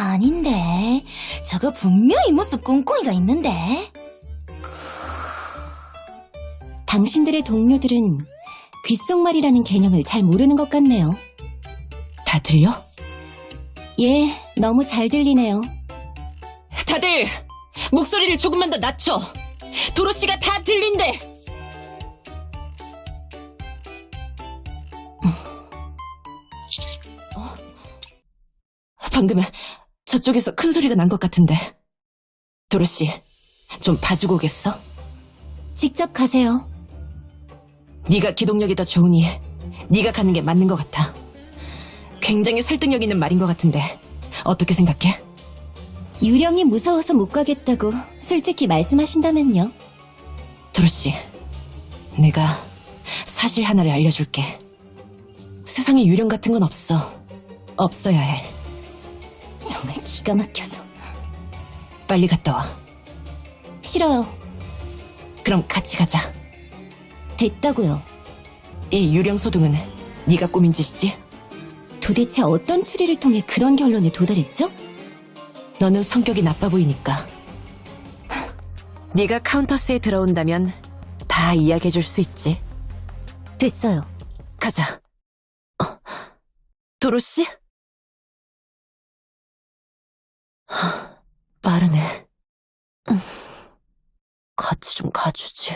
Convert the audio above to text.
아닌데. 저거 분명히 무슨 꿍꿍이가 있는데. 당신들의 동료들은 귓속말이라는 개념을 잘 모르는 것 같네요. 다 들려? 예, 너무 잘 들리네요. 다들 목소리를 조금만 더 낮춰. 도로시가 다 들린대. 어? 방금 저쪽에서 큰 소리가 난 것 같은데. 도로시, 좀 봐주고 오겠어? 직접 가세요. 네가 기동력이 더 좋으니 네가 가는 게 맞는 것 같아. 굉장히 설득력 있는 말인 것 같은데 어떻게 생각해? 유령이 무서워서 못 가겠다고 솔직히 말씀하신다면요. 도로시, 내가 사실 하나를 알려줄게. 세상에 유령 같은 건 없어. 없어야 해. 정말 기가 막혀서. 빨리 갔다 와. 싫어요. 그럼 같이 가자. 됐다고요. 이 유령 소동은 네가 꾸민 짓이지? 도대체 어떤 추리를 통해 그런 결론에 도달했죠? 너는 성격이 나빠 보이니까. 네가 카운터스에 들어온다면 다 이야기해 줄 수 있지. 됐어요. 가자. 어, 도로시? 하, 빠르네. 음, 같이 좀 가주지.